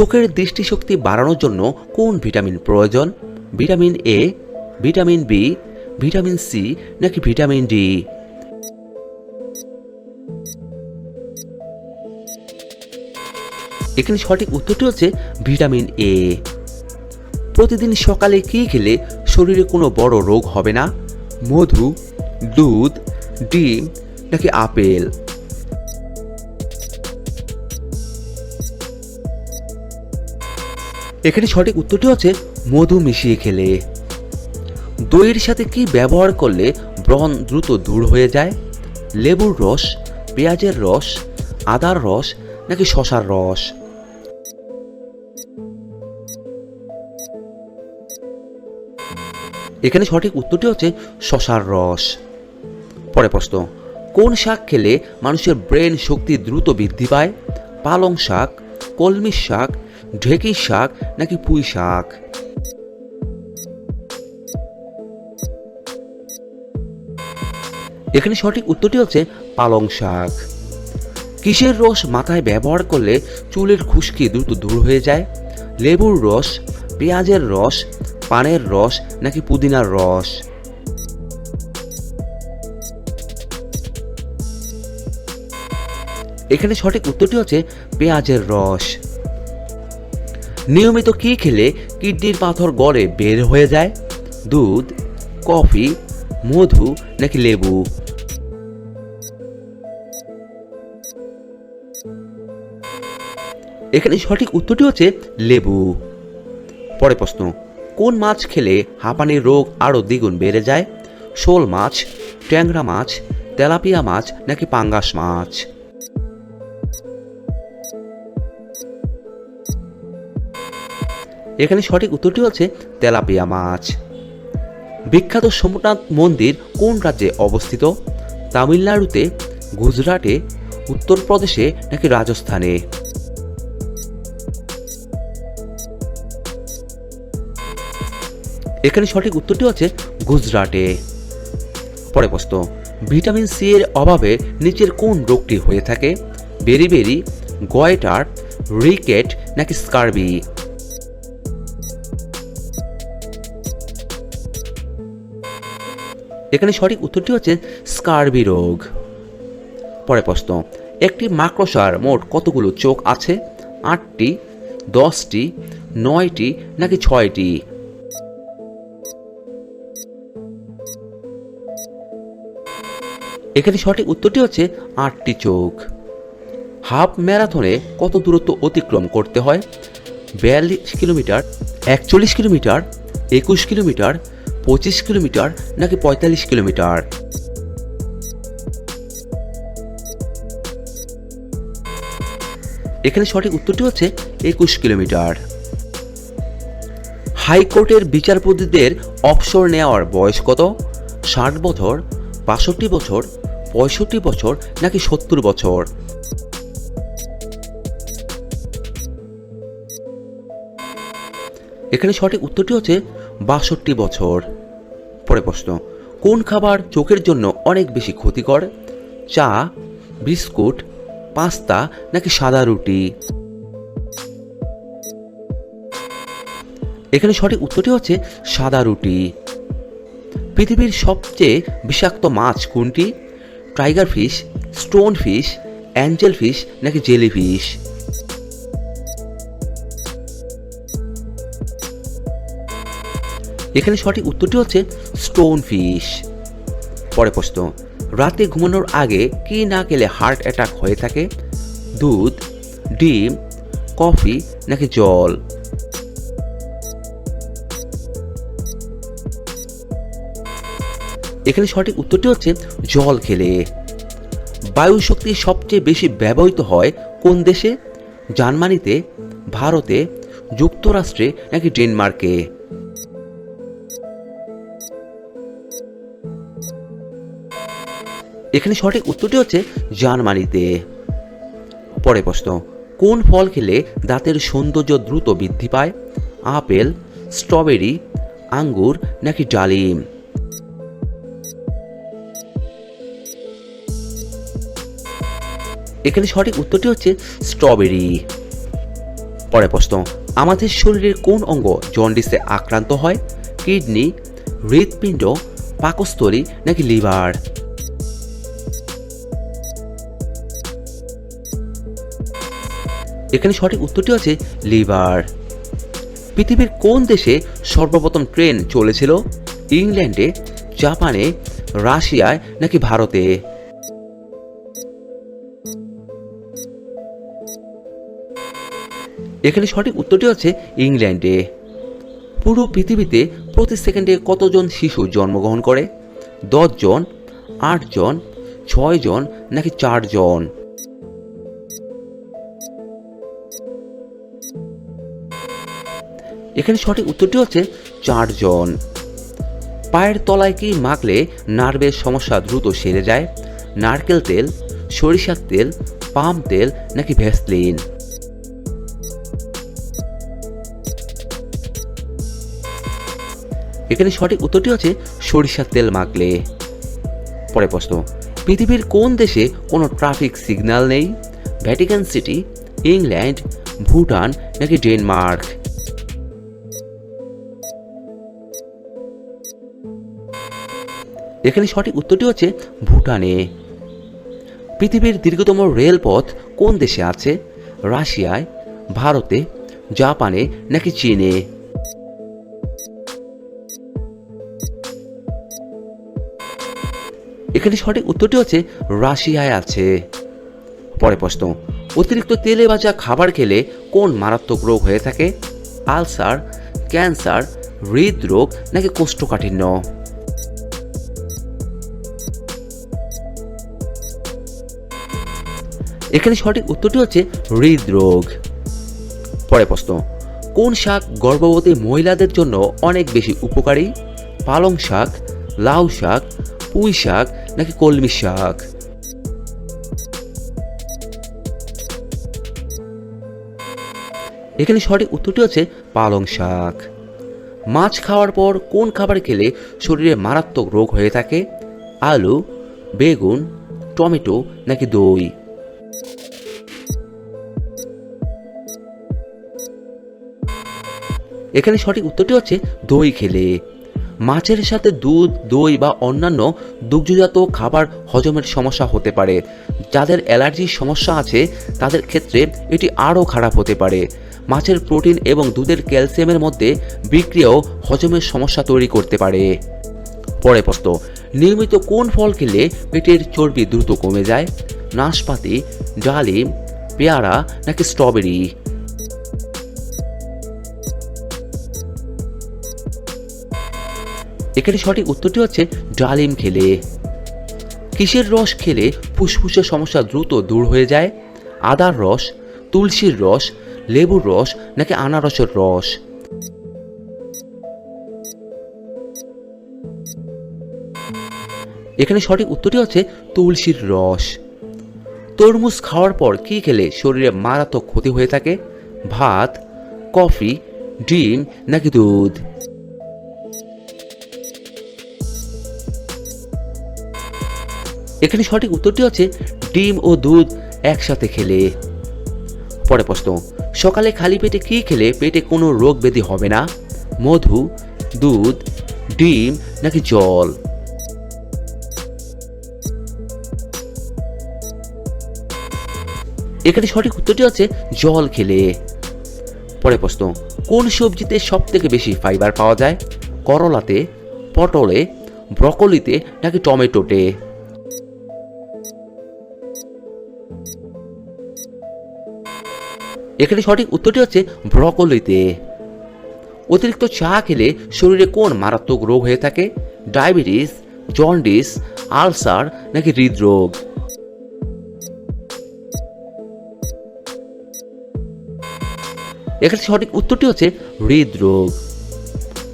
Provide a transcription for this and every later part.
চোখের দৃষ্টিশক্তি বাড়ানোর জন্য কোন ভিটামিন প্রয়োজন? Vitamin A vitamin B vitamin C নাকি ভিটামিন ডি এখানে সঠিক উত্তরটি হচ্ছে ভিটামিন এ প্রতিদিন সকালে কী খেলে শরীরে কোনো বড় রোগ হবে না? মধু, দুধ, ডিম নাকি আপেল? এখানে সঠিক উত্তরটি হচ্ছে মধু মিশিয়ে খেলে। দইয়ের সাথে কি ব্যবহার করলে ব্রণ দ্রুত দূর হয়ে যায়? লেবুর রস, পেঁয়াজের রস, আদার রস নাকি শশার রস? এখানে সঠিক উত্তরটি হচ্ছে শশার রস। পরে প্রশ্ন, কোন শাক খেলে মানুষের ব্রেন শক্তি দ্রুত বৃদ্ধি পায়? পালং শাক কলমি শাক, ঢেঁকি শাক নাকি পুঁই শাক? এখানে সঠিক উত্তরটি হচ্ছে পালং শাক। কিসের রস মাথায় ব্যবহার করলে চুলের খুশকি দ্রুত দূর হয়ে যায়? লেবুর রস, পেঁয়াজের রস, পানের রস নাকি পুদিনার রস? এখানে সঠিক উত্তরটি হচ্ছে পেঁয়াজের রস। নিয়মিত কি খেলে কিডনির পাথর গড়ে বের হয়ে যায়? দুধ, কফি, মধু নাকি লেবু? এখানে সঠিক উত্তরটি হচ্ছে লেবু। পরে প্রশ্ন, কোন মাছ খেলে হাঁপানির রোগ আরও দ্বিগুণ বেড়ে যায়? শোল মাছ, ট্যাংরা মাছ, তেলাপিয়া মাছ নাকি পাঙ্গাস মাছ? এখানে সঠিক উত্তরটি হচ্ছে তেলাপিয়া মাছ। বিখ্যাত সোমনাথ মন্দির কোন রাজ্যে অবস্থিত? তামিলনাড়ুতে, গুজরাটে, উত্তরপ্রদেশে নাকি রাজস্থানে? এখানে সঠিক উত্তরটি হচ্ছে গুজরাটে। পরে প্রশ্ন, ভিটামিন সি এর অভাবে নিচের কোন রোগটি হয়ে থাকে? বেরি বেরিবেরি, গয়টার, রিকেট নাকি স্কারবি? এখানে সঠিক উত্তরটি হচ্ছে স্কারবি রোগ। পরে প্রশ্ন, একটি মাকড়সার মোট কতগুলো চোখ আছে? আটটি, দশটি, নয়টি, নাকি ছয়টি? এখানে সঠিক উত্তরটি হচ্ছে আটটি চোখ। হাফ ম্যারাথনে কত দূরত্ব অতিক্রম করতে হয়? বিয়াল্লিশ কিলোমিটার, একচল্লিশ কিলোমিটার, একুশ কিলোমিটার পঁচিশ কিলোমিটার নাকি পঁয়তাল্লিশ কিলোমিটার? এখানে সঠিক উত্তরটি হচ্ছে একুশ কিলোমিটার। হাইকোর্টের বিচারপতিদের অবসর নেওয়ার বয়স কত? ষাট বছর, বাষট্টি বছর, পঁয়ষট্টি বছর নাকি সত্তর বছর? এখানে সঠিক উত্তরটি হচ্ছে বাষট্টি বছর। পরে প্রশ্ন, কোন খাবার চোখের জন্য অনেক বেশি ক্ষতিকর? চা, বিস্কুট, পাস্তা নাকি সাদা রুটি? এখানে সঠিক উত্তরটি হচ্ছে সাদা রুটি। পৃথিবীর সবচেয়ে বিষাক্ত মাছ কোনটি? Tiger fish, stone fish, angel fish নাকি জেলি ফিশ? এখানে সঠিক উত্তরটি হচ্ছে স্টোন ফিশ পরে প্রশ্ন, রাতে ঘুমানোর আগে কি না খেলে হার্ট অ্যাটাক হয়ে থাকে? দুধ, ডিম কফি নাকি জল? এখানে সঠিক উত্তরটি হচ্ছে জল খেলে। বায়ু শক্তি সবচেয়ে বেশি ব্যবহৃত হয় কোন দেশে? জার্মানিতে, ভারতে, যুক্তরাষ্ট্রে নাকি ডেনমার্কে? এখানে সঠিক উত্তরটি হচ্ছে জার্মানিতে। পরে প্রশ্ন, কোন ফল খেলে দাঁতের সৌন্দর্য দ্রুত বৃদ্ধি পায়? আপেল, স্ট্রবেরি, আঙ্গুর নাকি ডালিম? এখানে সঠিক উত্তরটি হচ্ছে স্ট্রবেরি। পরে প্রশ্ন, আমাদের শরীরের কোন অঙ্গ জন্ডিসে আক্রান্ত হয়? কিডনি, হৃৎপিণ্ড, পাকস্থলী নাকি লিভার? এখানে সঠিক উত্তরটি হচ্ছে লিভার। পৃথিবীর কোন দেশে সর্বপ্রথম ট্রেন চলেছিল? ইংল্যান্ডে, জাপানে, রাশিয়ায় নাকি ভারতে? এখানে সঠিক উত্তরটি হচ্ছে ইংল্যান্ডে। পুরো পৃথিবীতে প্রতি সেকেন্ডে কতজন শিশু জন্মগ্রহণ করে? দশজন, আটজন, ছয়জন, নাকি চারজন? এখানে সঠিক উত্তরটি হচ্ছে চারজন। পায়ের তলায় কি মাখলে নার্ভের সমস্যা দ্রুত সেরে যায়? নারকেল তেল, সরিষার তেল, পাম তেল নাকি ভ্যাসলিন? এখানে সঠিক উত্তরটি হচ্ছে সরিষার তেল মাখলে। পরে প্রশ্ন, পৃথিবীর কোন দেশে কোনো ট্রাফিক সিগন্যাল নেই? ভ্যাটিকান সিটি, ইংল্যান্ড, ভুটান নাকি ডেনমার্ক? এখানে সঠিক উত্তরটি হচ্ছে ভুটানে। পৃথিবীর দীর্ঘতম রেলপথ কোন দেশে আছে? রাশিয়ায়, ভারতে, জাপানে নাকি চীনে? এখানে সঠিক উত্তরটি হচ্ছে রাশিয়ায় আছে। পরে প্রশ্ন, অতিরিক্ত তেলে ভাজা খাবার খেলে কোন মারাত্মক রোগ হয়ে থাকে? আলসার, ক্যান্সার, হৃদরোগ নাকি কোষ্ঠকাঠিন্য? এখানে সঠিক উত্তরটি হচ্ছে হৃদরোগ। পরে প্রশ্ন, কোন শাক গর্ভবতী মহিলাদের জন্য অনেক বেশি উপকারী? পালং শাক, লাউ শাক, পুঁই শাক নাকি কলমি শাক? এখানে সঠিক উত্তরটি হচ্ছে পালং শাক। মাছ খাওয়ার পর কোন খাবার খেলে শরীরে মারাত্মক রোগ হয়ে থাকে? আলু, বেগুন, টমেটো নাকি দই? এখানে সঠিক উত্তরটি হচ্ছে দই খেলে। মাছের সাথে দুধ, দই বা অন্যান্য দুগ্ধজাত খাবার হজমের সমস্যা হতে পারে। যাদের অ্যালার্জির সমস্যা আছে, তাদের ক্ষেত্রে এটি আরও খারাপ হতে পারে। মাছের প্রোটিন এবং দুধের ক্যালসিয়ামের মধ্যে বিক্রিয়াও হজমের সমস্যা তৈরি করতে পারে। পরে প্রশ্ন, নিয়মিত কোন ফল খেলে পেটের চর্বি দ্রুত কমে যায়? নাশপাতি, ডালিম, পেয়ারা নাকি স্ট্রবেরি? এখানে সঠিক উত্তরটি হচ্ছে ডালিম খেলে। কিসের রস খেলে ফুসফুসের সমস্যা দ্রুত দূর হয়ে যায়? আদার রস, তুলসীর রস, লেবুর রস নাকি আনারসের রস? এখানে সঠিক উত্তরটি হচ্ছে তুলসীর রস। তরমুজ খাওয়ার পর কি খেলে শরীরে মারাত্মক ক্ষতি হয়ে থাকে? ভাত, কফি, ডিম নাকি দুধ? এখানে সঠিক উত্তরটি হচ্ছে ডিম ও দুধ একসাথে খেলে। পরে প্রশ্ন, সকালে খালি পেটে কি খেলে পেটে কোনো রোগ ব্যাধি হবে না? মধু, দুধ, ডিম নাকি জল? এখানে সঠিক উত্তরটি হচ্ছে জল খেলে। পরে প্রশ্ন, কোন সবজিতে সব থেকে বেশি ফাইবার পাওয়া যায়? করলাতে, পটলে, ব্রকলিতে নাকি টমেটোতে? এখানে সঠিক উত্তরটি হচ্ছে ব্রকলিতে। অতিরিক্ত চা খেলে শরীরে কোন মারাত্মক রোগ হয়ে থাকে? ডায়াবেটিস, জন্ডিস, আলসার নাকি হৃদরোগ? এখানে সঠিক উত্তরটি হচ্ছে হৃদরোগ।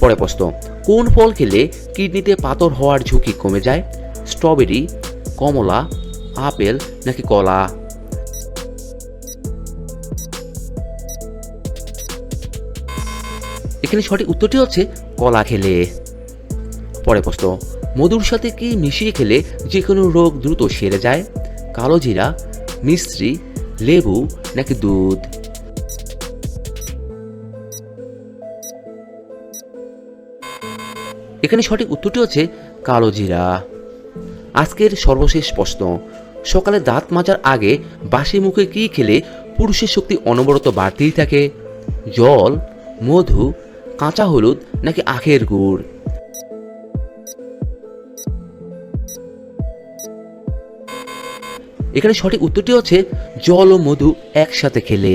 পরে প্রশ্ন, কোন ফল খেলে কিডনিতে পাথর হওয়ার ঝুঁকি কমে যায়? স্ট্রবেরি, কমলা, আপেল নাকি কলা? এখানে সঠিক উত্তরটি হচ্ছে কলা খেলে। পরে প্রশ্ন, মধুর সাথে কি মিশিয়ে খেলে যে কোনো রোগ দ্রুত সেরে যায়? কালো জিরা মিশ্রি লেবু নাকি দুধ? এখানে সঠিক উত্তরটি হচ্ছে কালো জিরা। আজকের সর্বশেষ প্রশ্ন, সকালে দাঁত মাজার আগে বাসি মুখে কী খেলে পুরুষের শক্তি অনবরত বাড়তেই থাকে? জল, মধু, কাঁচা হলুদ নাকি আখের গুড়? এখানে সঠিক উত্তরটি হচ্ছে জল ও মধু একসাথে খেলে।